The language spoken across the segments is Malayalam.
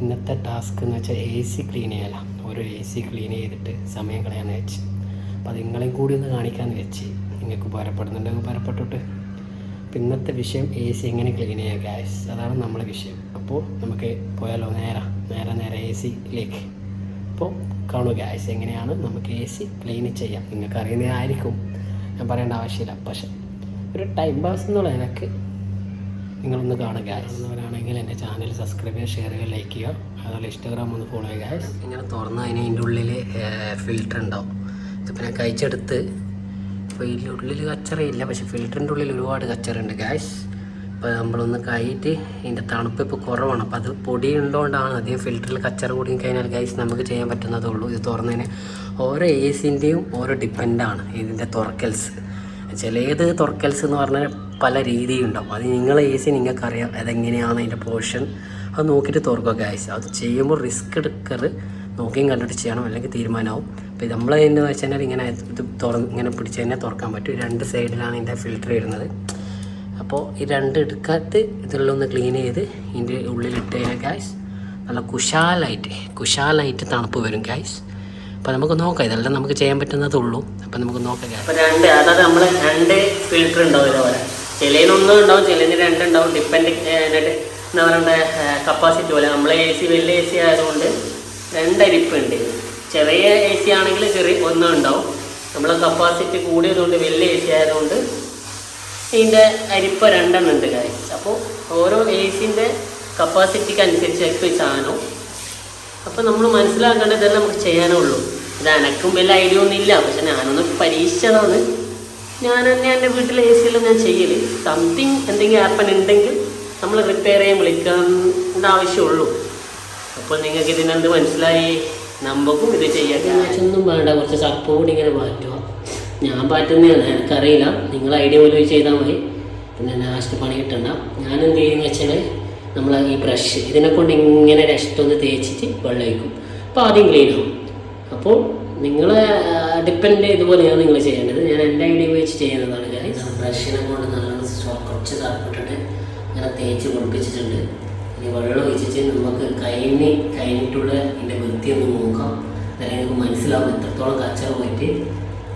ഇന്നത്തെ ടാസ്ക് എന്ന് വെച്ചാൽ എ സി ക്ലീൻ ചെയ്യലാണ് ഓരോ എ സി ക്ലീൻ ചെയ്തിട്ട് സമയം കളയാന്ന് വെച്ച്. അപ്പോൾ അത് നിങ്ങളെയും കൂടി ഒന്ന് കാണിക്കാമെന്ന് വെച്ച്. നിങ്ങൾക്ക് ഉപകാരപ്പെടുന്നുണ്ടെങ്കിൽ ഉപകാരപ്പെട്ടിട്ട്. അപ്പം ഇന്നത്തെ വിഷയം എ സി എങ്ങനെ ക്ലീൻ ചെയ്യുക ഗ്യാസ് അതാണ് നമ്മളെ വിഷയം. അപ്പോൾ നമുക്ക് പോയാലോ നേരെ. നേരെ നേരെ എ സിയിലേക്ക് അപ്പോൾ കാണുക ഗ്യാസ് എങ്ങനെയാണ് നമുക്ക് എ സി ക്ലീൻ ചെയ്യാം. നിങ്ങൾക്ക് അറിയുന്നതായിരിക്കും ഞാൻ പറയേണ്ട ആവശ്യമില്ല. പക്ഷെ ഒരു ടൈം പാസ് എന്നുള്ള എനിക്ക് നിങ്ങളൊന്ന് കാണുക. കാണുന്നവരാണെങ്കിൽ എന്റെ ചാനൽ സബ്സ്ക്രൈബ് ചെയ്യുക ഷെയർ ചെയ്യുക ലൈക്ക് ചെയ്യുക. അതുപോലെ ഇൻസ്റ്റാഗ്രാം ഒന്ന് ഫോളോ ചെയ്യുക. ഇങ്ങനെ തുറന്ന് അതിന് അതിന്റെ ഉള്ളിൽ ഫിൽറ്റർ ഉണ്ടാവും. ഇതിപ്പോൾ ഞാൻ കഴിച്ചെടുത്ത് അപ്പോൾ ഇതിന്റെ ഉള്ളിൽ കച്ചറയില്ല പക്ഷെ ഫിൽറ്ററിന്റെ ഉള്ളിൽ ഒരുപാട് കച്ചറുണ്ട് ഗ്യാസ് ഇപ്പോൾ നമ്മളൊന്ന് കൈയിട്ട് ഇതിന്റെ തണുപ്പ് ഇപ്പോൾ കുറവാണ്. അപ്പോൾ അത് പൊടി ഉള്ളതുകൊണ്ടാണ് അധികം ഫിൽറ്ററിൽ കച്ചറ കൂടി കഴിഞ്ഞാൽ ഗൈസ് നമുക്ക് ചെയ്യാൻ പറ്റുന്നതേ ഉള്ളൂ. ഇത് തുറന്നതിന് ഓരോ എ സിന്റെയും ഓരോ ഡിപ്പെൻഡാണ് ഇതിന്റെ തുറക്കൽസ്. ചിലേത് തുറക്കൽസ് എന്ന് പറഞ്ഞാൽ പല രീതിയുണ്ടാവും അത് നിങ്ങളെ എ സി നിങ്ങൾക്കറിയാം അതെങ്ങനെയാണ് അതിന്റെ പോർഷൻ അത് നോക്കിയിട്ട് തുറക്കുക ഗ്യാസ് അത് ചെയ്യുമ്പോൾ റിസ്ക് എടുക്കറ് നോക്കിയും കണ്ടിട്ട് ചെയ്യണം അല്ലെങ്കിൽ തീരുമാനമാവും. അപ്പോൾ നമ്മൾ എന്ന് വെച്ച് കഴിഞ്ഞാൽ ഇങ്ങനെ ഇത് തുറന്ന് ഇങ്ങനെ പിടിച്ച് തന്നെ തുറക്കാൻ പറ്റും. രണ്ട് സൈഡിലാണ് ഇതിന്റെ ഫിൽറ്റർ വരുന്നത് അപ്പോൾ ഈ രണ്ട് എടുക്കാത്ത ഇതിലൊന്ന് ക്ലീൻ ചെയ്ത് ഇതിന്റെ ഉള്ളിലിട്ട് കഴിഞ്ഞാൽ ഗ്യാസ് നല്ല കുശാലായിട്ട് കുശാലായിട്ട് തണുപ്പ് വരും ഗൈസ് അപ്പോൾ നമുക്ക് നോക്കാം ഇതെല്ലാം നമുക്ക് ചെയ്യാൻ പറ്റുന്നതേ ഉള്ളൂ അപ്പോൾ നമുക്ക് നോക്കാം അപ്പോൾ രണ്ട് അതായത് നമ്മൾ രണ്ട് ഫിൽറ്റർ ഉണ്ടാവും ഇതേപോലെ ചിലതിനൊന്നും ഉണ്ടാവും. ചിലതിന് രണ്ടുണ്ടാവും ഡിപ്പെൻഡ് എന്താ പറയണ്ട കപ്പാസിറ്റി പോലെ. നമ്മളെ എ സി വലിയ എ സി ആയതുകൊണ്ട് രണ്ടരിപ്പുണ്ട് ചെറിയ എ സി ആണെങ്കിൽ ചെറിയ ഒന്നും ഉണ്ടാവും. നമ്മളെ കപ്പാസിറ്റി കൂടിയതുകൊണ്ട് വലിയ എ സി ആയതുകൊണ്ട് ഇതിന്റെ അരിപ്പ രണ്ടെണ്ണം ഉണ്ട് കാര്യം അപ്പോൾ ഓരോ എ സിന്റെ കപ്പാസിറ്റിക്ക് അനുസരിച്ചായിരിക്കും ഈ സാധനം അപ്പോൾ നമ്മൾ മനസ്സിലാക്കേണ്ടത് ഇതെല്ലാം നമുക്ക് ചെയ്യാനേ ഉള്ളൂ. ഇത് എനക്കും വലിയ ഐഡിയ ഒന്നും ഇല്ല പക്ഷെ ഞാനൊന്ന് പരീക്ഷിച്ചതാണ്. ഞാൻ തന്നെ എന്റെ വീട്ടിലെ എ സിയിലും ഞാൻ ചെയ്യൽ സംതിങ് എന്തെങ്കിലും ആപ്പൻ ഉണ്ടെങ്കിൽ നമ്മൾ റിപ്പയർ ചെയ്യാൻ വിളിക്കേണ്ട ആവശ്യമുള്ളൂ. അപ്പോൾ നിങ്ങൾക്ക് ഇതിനെന്ത് മനസ്സിലായി? നമുക്കും ഇത് ചെയ്യാൻ ഒന്നും വേണ്ട കുറച്ച് സപ്പോർട്ട് ഇങ്ങനെ മാറ്റുക. ഞാൻ പാറ്റുന്നതാണ് എനിക്കറിയില്ല. നിങ്ങൾ ഐഡിയ പോലെ ചെയ്താൽ മതി. പിന്നെ ലാസ്റ്റ് പണി കിട്ടണ്ട. ഞാൻ എന്ത് ചെയ്യുന്ന വെച്ചാൽ നമ്മൾ ഈ ബ്രഷ് ഇതിനെ കൊണ്ട് ഇങ്ങനെ രക്ഷത്തൊന്ന് തേച്ചിട്ട് വെള്ളം വയ്ക്കും അപ്പോൾ ആദ്യം ക്ലീൻ ആവും. അപ്പോൾ നിങ്ങൾ ഡിപ്പെൻഡ് ഇതുപോലെയാണ് നിങ്ങൾ ചെയ്യേണ്ടത്. ഞാൻ എന്റെ ഐഡിയ ഉപയോഗിച്ച് ചെയ്യുന്നതാണ് ഞാൻ. ബ്രഷിനെ കൊണ്ട് നല്ലോണം കുറച്ച് തറപ്പിട്ടിട്ട് ഇങ്ങനെ തേച്ച് കുളിപ്പിച്ചിട്ടുണ്ട് ഇനി വെള്ളം ഒഴിച്ചിട്ട് നമുക്ക് കൈനി കഴിഞ്ഞിട്ടുള്ള ഇതിന്റെ വൃത്തി ഒന്ന് നോക്കാം. അല്ലെങ്കിൽ നമുക്ക് മനസ്സിലാവും എത്രത്തോളം കച്ചറ പോയിട്ട്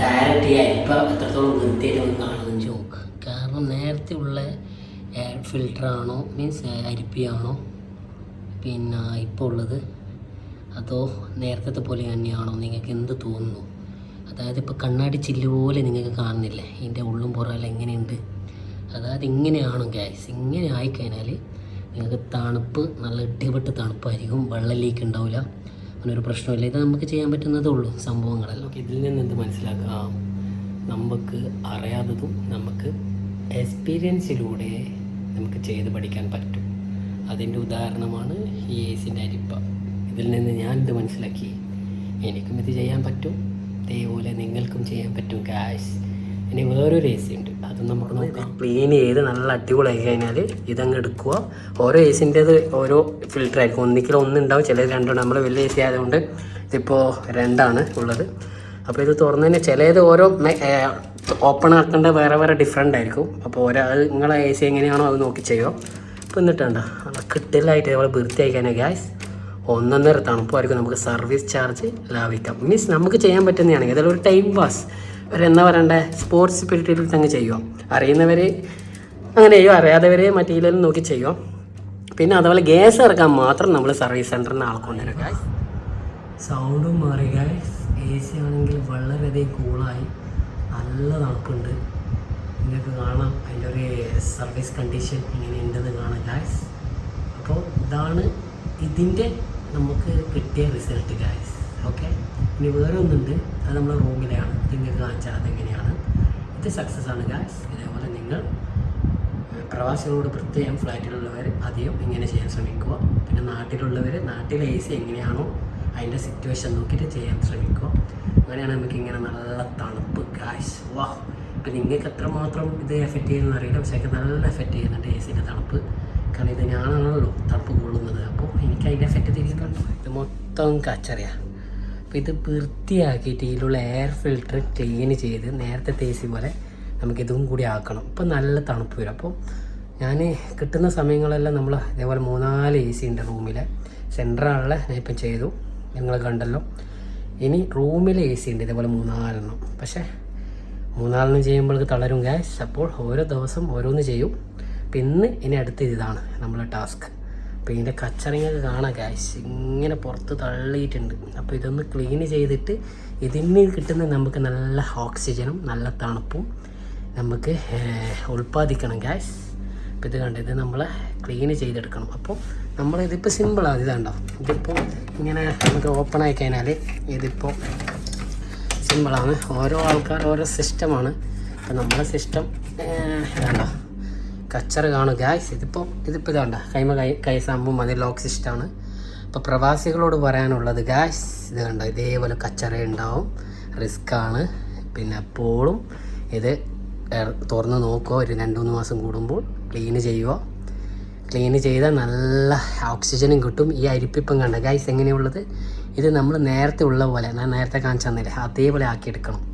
ഡയറക്റ്റ് ഈ അരിപ്പ എത്രത്തോളം വൃത്തിയായിട്ട് നമുക്ക് കാണുന്നതെന്ന് നോക്കുക കാരണം നേരത്തെ ഉള്ള എയർ ഫിൽറ്ററാണോ മീൻസ് അരിപ്പിയാണോ? പിന്നെ ഇപ്പോൾ ഉള്ളത് അതോ നേരത്തെ പോലെ തന്നെയാണോ നിങ്ങൾക്ക് എന്ത് തോന്നുന്നു? അതായത് ഇപ്പോൾ കണ്ണാടി ചില്ല് പോലെ നിങ്ങൾക്ക് കാണുന്നില്ല? ഇതിന്റെ ഉള്ളും പുറമെല്ലാം എങ്ങനെയുണ്ട്? അതായത് ഇങ്ങനെയാണോ ഗ്യാസ് ഇങ്ങനെ ആയിക്കഴിഞ്ഞാൽ നിങ്ങൾക്ക് തണുപ്പ് നല്ല ഇടിപെട്ട് തണുപ്പായിരിക്കും. വെള്ളം ലീക്ക് ഉണ്ടാവില്ല. അങ്ങനെ ഒരു പ്രശ്നമില്ല. ഇത് നമുക്ക് ചെയ്യാൻ പറ്റുന്നതേ ഉള്ളൂ. സംഭവങ്ങളെല്ലാം. ഇതിൽ നിന്ന് എന്ത് മനസ്സിലാക്കാം? നമുക്ക് അറിയാത്തതും നമുക്ക് എക്സ്പീരിയൻസിലൂടെ നമുക്ക് ചെയ്ത് പഠിക്കാൻ പറ്റും. അതിന്റെ ഉദാഹരണമാണ് ഈ എ സിന്റെ അരിപ്പ. ഇതിൽ നിന്ന് ഞാൻ ഇത് മനസ്സിലാക്കി. എനിക്കും ഇത് ചെയ്യാൻ പറ്റും. ഇതേപോലെ നിങ്ങൾക്കും ചെയ്യാൻ പറ്റും കാശ് ഇനി വേറൊരു എ സി ഉണ്ട്. അത് നമുക്ക് നോക്കാം. ക്ലീൻ ചെയ്ത് നല്ല അടിപൊളിയായി കഴിഞ്ഞാൽ ഇതങ്ങ് എടുക്കുക. ഓരോ എ സിന്റേത് ഓരോ ഫിൽറ്റർ ആയിരിക്കും. ഒന്നിക്കൽ ഒന്നുണ്ടാവും ചിലത് രണ്ടുണ്ട് നമ്മൾ വലിയ എ സി ആയതുകൊണ്ട് ഇതിപ്പോൾ രണ്ടാണ് ഉള്ളത്. അപ്പോൾ ഇത് തുറന്നതിന് ചിലത് ഓരോ ഓപ്പൺ ആക്കേണ്ട വേറെ വേറെ ഡിഫറെന്റ് ആയിരിക്കും. അപ്പോൾ ഒരാൾ നിങ്ങളെ എ സി എങ്ങനെയാണോ അത് നോക്കി ചെയ്യുക. അപ്പോൾ എന്നിട്ടുണ്ടോ കിട്ടലായിട്ട് നമ്മൾ വൃത്തിയാക്കാനേ ഗ്യാസ് ഒന്നൊന്നര തണുപ്പായിരിക്കും നമുക്ക് സർവീസ് ചാർജ് ലാഭിക്കാം. മീൻസ് നമുക്ക് ചെയ്യാൻ പറ്റുന്നതാണ്. ഏതായാലും ഒരു ടൈം പാസ് ഒരു എന്താ പറയണ്ടേ? സ്പോർട്സ് സ്പിരിറ്റിൽ തന്നെ ചെയ്യുക അറിയുന്നവർ അങ്ങനെ ചെയ്യുക അറിയാത്തവർ മറ്റേലും നോക്കി ചെയ്യുക പിന്നെ അതുപോലെ ഗ്യാസ് ഇറക്കാൻ മാത്രം നമ്മൾ സർവീസ് സെന്ററിൽ നിന്ന് ആൾക്കൊണ്ടുവരും ഗ്യാസ് സൗണ്ടും മാറി ഗ്യാസ് എ സി ആണെങ്കിൽ വളരെയധികം കൂളായി നല്ല തണുപ്പുണ്ട്. നിങ്ങൾക്ക് കാണാം. അതിന്റെ ഒരു സർവീസ് കണ്ടീഷൻ ഇങ്ങനെ ഉണ്ടെന്ന് കാണാം ഗ്യാസ് അപ്പോൾ ഇതാണ് ഇതിന്റെ നമുക്ക് കിട്ടിയ റിസൾട്ട് ഗൈസ് ഓക്കെ ഇനി വേറെ ഒന്നുണ്ട്. അത് നമ്മുടെ റൂമിലാണ് നിങ്ങൾക്ക് കാണിച്ചാൽ അതെങ്ങനെയാണ്? ഇത് സക്സസ് ആണ് ഗ്യാസ് ഇതേപോലെ നിങ്ങൾ പ്രവാസികളോട് പ്രത്യേകം ഫ്ലാറ്റിലുള്ളവർ അധികം ഇങ്ങനെ ചെയ്യാൻ ശ്രമിക്കുക. പിന്നെ നാട്ടിലുള്ളവർ നാട്ടിലെ എ സി എങ്ങനെയാണോ അതിന്റെ സിറ്റുവേഷൻ നോക്കിയിട്ട് ചെയ്യാൻ ശ്രമിക്കുക. അങ്ങനെയാണ് നമുക്ക് ഇങ്ങനെ നല്ല തണുപ്പ് ഗായ്സ് വാ. ഇപ്പം നിങ്ങൾക്ക് എത്രമാത്രം ഇത് എഫക്റ്റ് ചെയ്യുന്നതെന്ന് അറിയില്ല പക്ഷേ നല്ല എഫക്റ്റ് ചെയ്യുന്നുണ്ട് എ സിന്റെ തണുപ്പ്. കാരണം ഇത് ഞാനാണല്ലോ തണുപ്പ് കൊള്ളുന്നത്. അപ്പോൾ എനിക്ക് അതിന്റെ എഫക്റ്റ് തിരിക്കുന്നുണ്ട് ഇത് മൊത്തം കച്ചറിയാണ് അപ്പോൾ ഇത് വൃത്തിയാക്കിയിട്ട് ഇതിലുള്ള എയർ ഫിൽട്ടർ ക്ലീൻ ചെയ്ത് നേരത്തെ തേസി പോലെ നമുക്കിതും കൂടി ആക്കണം. ഇപ്പം നല്ല തണുപ്പ് വരും. അപ്പോൾ ഞാൻ കിട്ടുന്ന സമയങ്ങളെല്ലാം നമ്മൾ ഇതേപോലെ മൂന്നാൽ എ സി ഉണ്ട് റൂമിലെ. സെന്ററാണുള്ള ഞാൻ ഇപ്പം ചെയ്തു. നിങ്ങൾ കണ്ടല്ലോ. ഇനി റൂമിൽ എ സി ഉണ്ട് ഇതേപോലെ മൂന്നാലെണ്ണം. പക്ഷേ മൂന്നാലെണ്ണം ചെയ്യുമ്പോഴേക്ക് തളരും ഗ്യാസ് അപ്പോൾ ഓരോ ദിവസം ഓരോന്ന് ചെയ്യും. അപ്പം ഇന്ന് ഇനി അടുത്ത ഇതാണ് നമ്മളെ ടാസ്ക്. അപ്പോൾ ഇതിന്റെ കച്ചറിങ്ങൊക്കെ കാണാം ഗ്യാസ് ഇങ്ങനെ പുറത്ത് തള്ളിയിട്ടുണ്ട്. അപ്പോൾ ഇതൊന്ന് ക്ലീൻ ചെയ്തിട്ട് ഇതിന് കിട്ടുന്ന നമുക്ക് നല്ല ഓക്സിജനും നല്ല തണുപ്പും നമുക്ക് ഉൽപ്പാദിക്കണം ഗ്യാസ് അപ്പോൾ ഇത് കണ്ട് ഇത് നമ്മൾ ക്ലീൻ ചെയ്തെടുക്കണം. അപ്പോൾ നമ്മൾ ഇതിപ്പോൾ സിമ്പിളാണ് ഇതാണ്ടോ? ഇതിപ്പോൾ ഇങ്ങനെ നമുക്ക് ഓപ്പൺ ആയി കഴിഞ്ഞാൽ ഇതിപ്പോൾ സിമ്പിളാണ് ഓരോ ആൾക്കാർ ഓരോ സിസ്റ്റമാണ് അപ്പോൾ നമ്മളെ സിസ്റ്റം ഇതാണ്ടോ? കച്ചറ് കാണും. ഗ്യാസ് ഇതിപ്പോൾ ഇതിപ്പോൾ ഇതാണ്ട കൈമ കൈ കൈ സംഭവം മതി ലോക്ക് സിസ്റ്റമാണ് അപ്പോൾ പ്രവാസികളോട് പറയാനുള്ളത് ഗ്യാസ് ഇത് കണ്ട? ഇതേപോലെ കച്ചറ ഉണ്ടാവും. റിസ്ക്കാണ് പിന്നെ എപ്പോഴും ഇത് തുറന്ന് നോക്കുക. ഒരു രണ്ട് മൂന്ന് മാസം കൂടുമ്പോൾ ക്ലീൻ ചെയ്യുക. ക്ലീൻ ചെയ്താൽ നല്ല ഓക്സിജനും കിട്ടും. ഈ അരിപ്പിപ്പം കണ്ട? ഗായ്സ് എങ്ങനെയുള്ളത് ഇത് നമ്മൾ നേരത്തെ ഉള്ള പോലെ ഞാൻ നേരത്തെ കാണിച്ചു തന്നില്ലേ? അതേപോലെ ആക്കിയെടുക്കണം.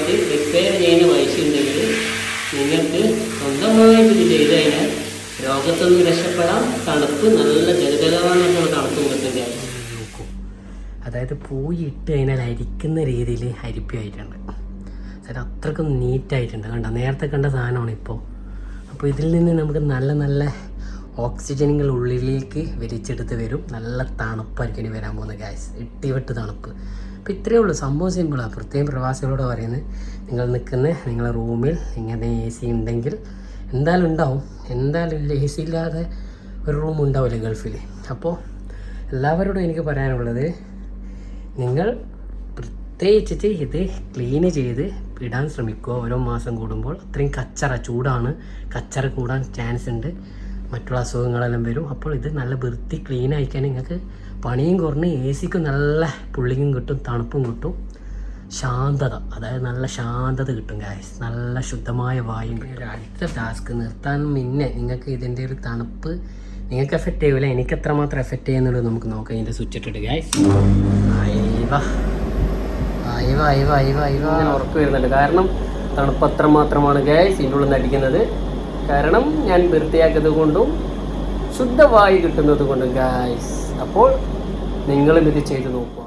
പറഞ്ഞിട്ട് റിപ്പയർ ചെയ്യുന്ന പൈസ ഉണ്ടെങ്കിൽ നിങ്ങൾക്ക് സ്വന്തമായിട്ട് ഇത് ചെയ്ത് കഴിഞ്ഞാൽ രോഗത്തൊന്നും രക്ഷപ്പെടാം തണുപ്പ് നല്ല ജലജലവാനുള്ള തണുപ്പ് കിട്ടുന്ന അതായത് പൂയി ഇട്ട് കഴിഞ്ഞാൽ അരിക്കുന്ന രീതിയിൽ അരിപ്പിയായിട്ടുണ്ട് അതായത് അത്രക്കും നീറ്റായിട്ടുണ്ട് കണ്ട? നേരത്തെ കണ്ട സാധനമാണ് ഇപ്പോൾ. അപ്പോൾ ഇതിൽ നിന്ന് നമുക്ക് നല്ല നല്ല ഓക്സിജനുകൾ ഉള്ളിലേക്ക് വലിച്ചെടുത്ത് വരും. നല്ല തണുപ്പായിരിക്കും ഇനി വരാൻ പോകുന്ന ഗ്യാസ് ഇട്ടിവിട്ട് തണുപ്പ്. അപ്പോൾ ഇത്രയേ ഉള്ളൂ. സംഭവം സിമ്പിളാണ് പ്രത്യേകം പ്രവാസികളോട് പറയുന്നത് നിങ്ങൾ നിൽക്കുന്ന നിങ്ങളുടെ റൂമിൽ ഇങ്ങനെ എ സി ഉണ്ടെങ്കിൽ എന്തായാലും ഉണ്ടാവും. എന്തായാലും എ സി ഇല്ലാതെ ഒരു റൂം ഉണ്ടാവില്ല ഗൾഫിൽ അപ്പോൾ എല്ലാവരോടും എനിക്ക് പറയാനുള്ളത് നിങ്ങൾ പ്രത്യേകിച്ചിട്ട് ഇത് ക്ലീൻ ചെയ്ത് ഇടാൻ ശ്രമിക്കുക. ഓരോ മാസം കൂടുമ്പോൾ അത്രയും കച്ചറ ചൂടാണ്. കച്ചറ കൂടാൻ ചാൻസ് ഉണ്ട്. മറ്റുള്ള അസുഖങ്ങളെല്ലാം വരും. അപ്പോൾ ഇത് നല്ല വൃത്തി ക്ലീൻ ആയിക്കാൻ നിങ്ങൾക്ക് പണിയും കുറഞ്ഞ് എ സിക്ക് നല്ല പുള്ളിങ്ങും കിട്ടും തണുപ്പും കിട്ടും. ശാന്തത അതായത് നല്ല ശാന്തത കിട്ടും ഗായസ് നല്ല ശുദ്ധമായ വായും കിട്ടും. അടുത്ത ടാസ്ക് നിർത്താൻ മുന്നേ നിങ്ങൾക്ക് ഇതിന്റെ ഒരു തണുപ്പ് നിങ്ങൾക്ക് എഫക്റ്റ് ചെയ്യൂല. എനിക്ക് എത്രമാത്രം എഫക്റ്റ് ചെയ്യുന്നുള്ളത് നമുക്ക് നോക്കാം. ഇതിന്റെ സ്വിച്ച് ഇട്ടിട്ട് ഗായസ് ഉറപ്പ് വരുന്നുണ്ട്. കാരണം തണുപ്പ് അത്രമാത്രമാണ് മാത്രമാണ് ഇതിന്റെ ഉള്ളിൽ നിന്ന് അടിക്കുന്നത്. കാരണം ഞാൻ വൃത്തിയാക്കിയത് കൊണ്ടും ശുദ്ധവായു കിട്ടുന്നത് കൊണ്ടും ഗായ്സ് അപ്പോൾ നിങ്ങളും ഇത് ചെയ്തു നോക്കുക.